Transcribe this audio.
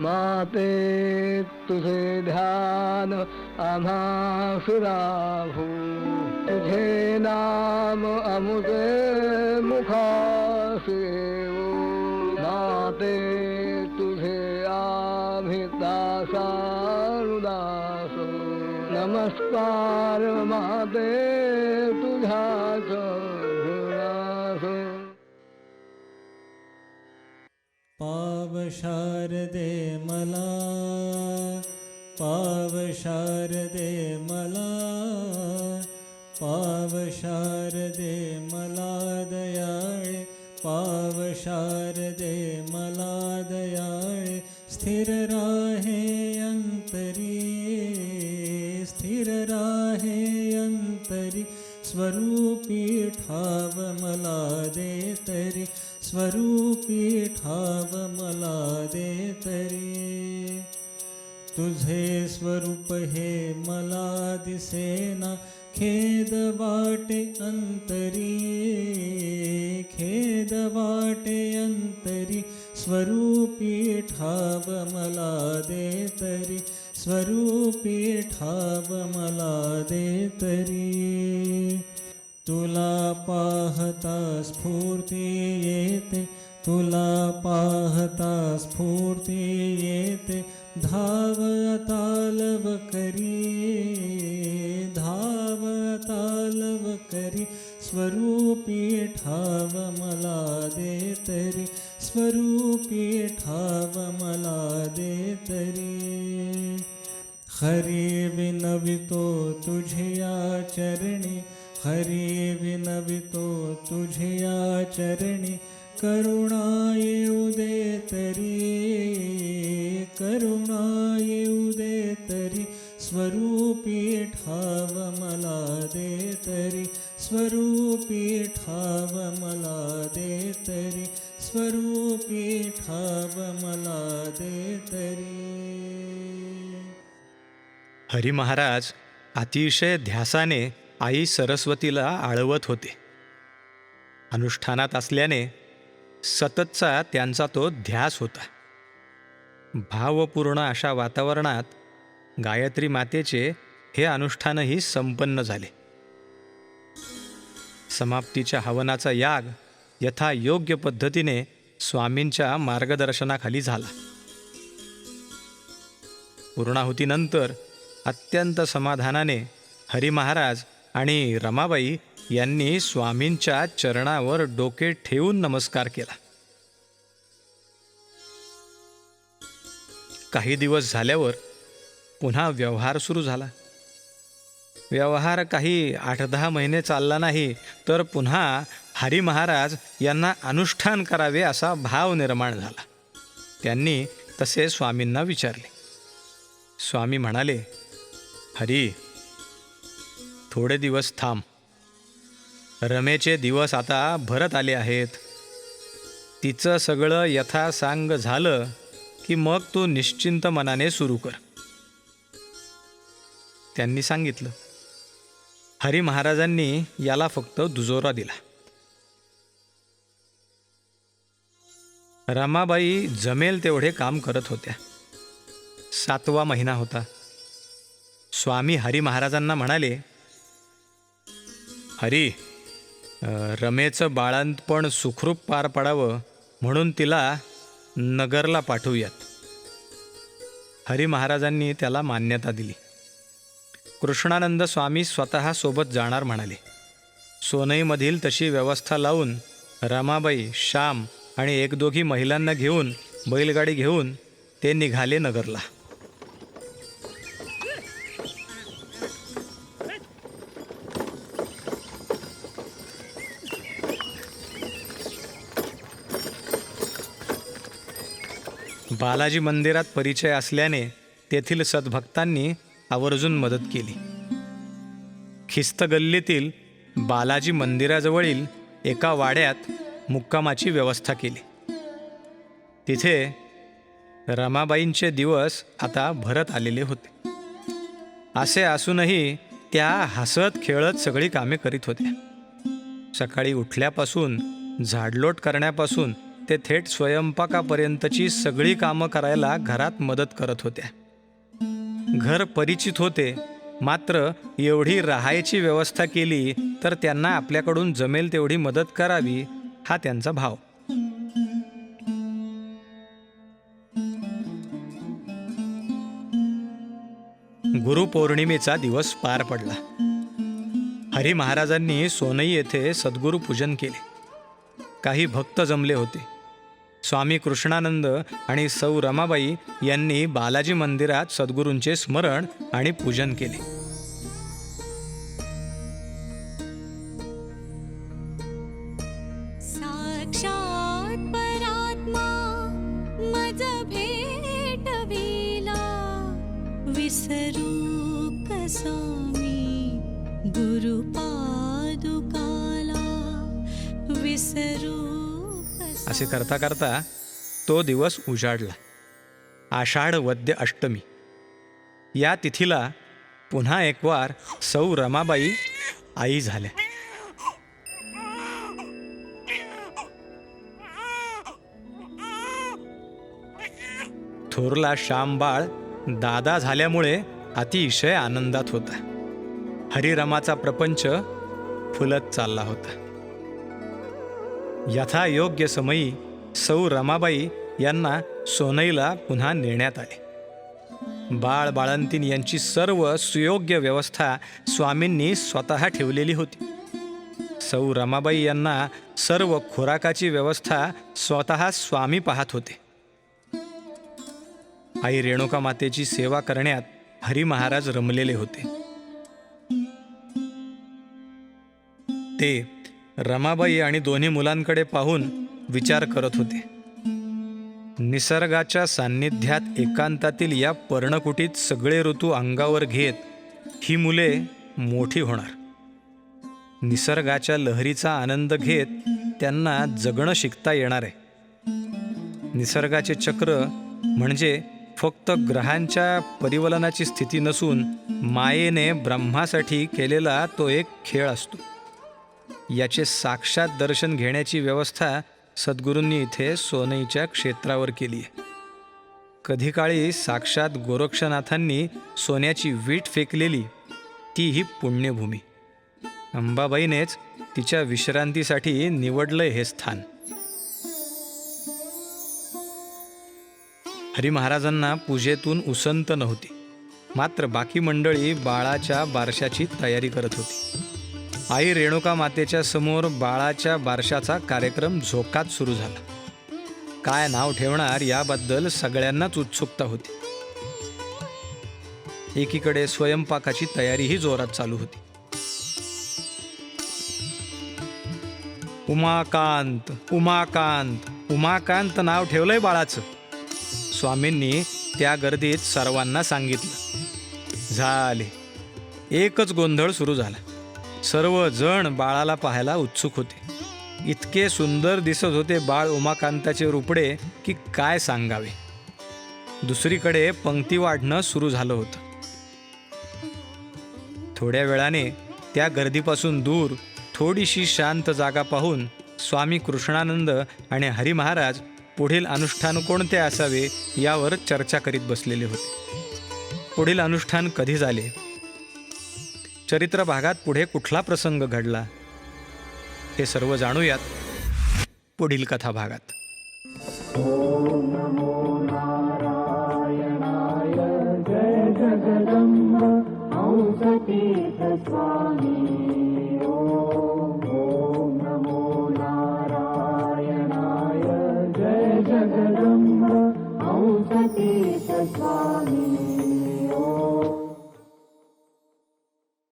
माते तुझे ध्यान आम्हा तुझे नाम अमुते मुखासे माते तुझे आभितासारुदास नमस्कार माते तुझ्याच पाव शारदे मला पाव शारदे मला पाव शारदे मला दयाळे पाव शारदे मला दयाळे स्थिर राहे अंतरी स्थिर राहे अंतरी स्वरूपी ठाव मला दे तरी स्वरूप तुझे स्वरूप हे मला दिसेना. खेद वाटे अंतरी खेद वाटे अंतरी. स्वरूपी ठाव मला दे तरी स्वरूपी ठाव मला दे तरी. तुला पाहता स्फूर्ती येते तुला पाहता स्फूर्ती येते. धाव तालव करी धाव तालव करी स्वरूपी ठाव मला दे तरी स्वरूपी ठाव मला दे तरी. हरी विनवितो तुझिया चरणी हरी विनवितो तुझिया चरणी करुणा येऊ दे तरी. करुणा येऊ दे तरी स्वरूपी ठाव मला दे तरी स्वरूपी ठाव मला दे तरी स्वरूपी ठाव मला दे तरी. हरी महाराज अतिशय ध्यासाने आई सरस्वतीला आळवत होते. अनुष्ठानात असल्याने सततचा त्यांचा तो ध्यास होता. भावपूर्ण अशा वातावरणात गायत्री मातेचे हे अनुष्ठानही संपन्न झाले. समाप्तीच्या हवनाचा याग यथा योग्य पद्धतीने स्वामींच्या मार्गदर्शनाखाली झाला. पूर्णाहुतीनंतर अत्यंत समाधानाने हरी महाराज आणि रमाबाई यांनी स्वामींच्या चरणावर डोके ठेवून नमस्कार केला. काही दिवस झाल्यावर पुन्हा व्यवहार सुरू झाला. व्यवहार काही आठ दहा महिने चालला नाही तर पुन्हा हरी महाराज यांना अनुष्ठान करावे असा भाव निर्माण झाला. त्यांनी तसे स्वामींना विचारले. स्वामी म्हणाले हरी थोडे दिवस थांब. रमेचे दिवस आता भरत आले आहेत. तिचं सगळं यथासांग झालं की मग तू निश्चिंत मनाने सुरू कर. त्यांनी सांगितलं हरी महाराजांनी याला फक्त दुजोरा दिला. रमाबाई जमेल तेवढे काम करत होत्या. सातवा महिना होता. स्वामी हरी महाराजांना म्हणाले हरी रमेचं बाळंतपण सुखरूप पार पडावं म्हणून तिला नगरला पाठवूयात. हरी महाराजांनी त्याला मान्यता दिली. कृष्णानंद स्वामी स्वतः सोबत जाणार म्हणाले. सोनईमधील तशी व्यवस्था लावून रमाबाई श्याम आणि एक दोघी महिलांना घेऊन बैलगाडी घेऊन ते निघाले नगरला. बालाजी मंदिरात परिचय असल्याने तेथील सद्भक्तांनी आवर्जून मदत केली. खिस्त गल्लीतील बालाजी मंदिराजवळील एका वाड्यात मुक्कामाची व्यवस्था केली. तिथे रमाबाईंचे दिवस आता भरत आलेले होते. असे असूनही त्या हसत खेळत सगळी कामे करीत होत्या. सकाळी उठल्यापासून झाडलोट करण्यापासून ते थेट स्वयंपाकापर्यंतची सगळी कामं करायला घरात मदत करत होत्या. घर परिचित होते मात्र एवढी राहायची व्यवस्था केली तर त्यांना आपल्याकडून जमेल तेवढी मदत करावी हा त्यांचा भाव. गुरुपौर्णिमेचा दिवस पार पडला. हरी महाराजांनी सोनई येथे सद्गुरू पूजन केले. काही भक्त जमले होते. स्वामी कृष्णानंद आणि सौ रमाबाई यांनी बालाजी मंदिरात सद्गुरूंचे स्मरण आणि पूजन केले. साक्षात विसरू गुरुपादुकाला विसरू असे करता करता तो दिवस उजाडला. आषाढ वद्य अष्टमी. या तिथीला पुन्हा एकवार सौ रमाबाई आई झाल्या. थोरला श्यामबाळ दादा झाल्यामुळे अतिशय आनंदात होता. हरिरमाचा प्रपंच फुलत चालला होता. यथायोग्य समयी सौ रमाबाई यांना सोनईला पुन्हा नेण्यात आले. बाळ बाळंतीन यांची सर्व सुयोग्य व्यवस्था स्वामींनी स्वतः ठेवलेली होती. सौ रमाबाई यांना सर्व खुराकाची व्यवस्था स्वतः स्वामी पाहत होते. आई रेणुका मातेची सेवा करण्यात हरी महाराज रमलेले होते. ते रमाबाई आणि दोन्ही मुलांकडे पाहून विचार करत होते. निसर्गाच्या सान्निध्यात एकांतातील या पर्णकुटीत सगळे ऋतू अंगावर घेत ही मुले मोठी होणार. निसर्गाच्या लहरीचा आनंद घेत त्यांना जगणं शिकता येणार. आहे निसर्गाचे चक्र म्हणजे फक्त ग्रहांच्या परिवलनाची स्थिती नसून मायेने ब्रह्मासाठी केलेला तो एक खेळ असतो. याचे साक्षात दर्शन घेण्याची व्यवस्था सद्गुरूंनी इथे सोनईच्या क्षेत्रावर केली आहे. कधी काळी साक्षात गोरक्षनाथांनी सोन्याची वीट फेकलेली ती ही पुण्यभूमी. अंबाबाईनेच तिच्या विश्रांतीसाठी निवडलंय हे स्थान. हरी महाराजांना पूजेतून उसंत नव्हती. मात्र बाकी मंडळी बाळाच्या बारशाची तयारी करत होती. आई रेणुका मातेच्या समोर बाळाच्या बारशाचा कार्यक्रम झोकात सुरू झाला. काय नाव ठेवणार याबद्दल सगळ्यांनाच उत्सुकता होती. एकीकडे स्वयंपाकाची तयारीही जोरात चालू होती. उमाकांत उमाकांत उमाकांत नाव ठेवलंय बाळाचं. स्वामींनी त्या गर्दीत सर्वांना सांगितलं. झाले. एकच गोंधळ सुरू झाला. सर्वजण बाळाला पाहायला उत्सुक होते. इतके सुंदर दिसत होते बाळ उमाकांताचे रुपडे की काय सांगावे. दुसरीकडे पंक्ती वाढणं सुरू झालं होतं. थोड्या वेळाने त्या गर्दीपासून दूर थोडीशी शांत जागा पाहून स्वामी कृष्णानंद आणि हरी महाराज पुढील अनुष्ठान कोणते असावे यावर चर्चा करीत बसलेले होते. पुढील अनुष्ठान कधी झाले? चरित्र भागात पुढे कुठला प्रसंग घडला? हे सर्व जाणूयात पुढील कथा भागात. जगदम्ब स्वामी.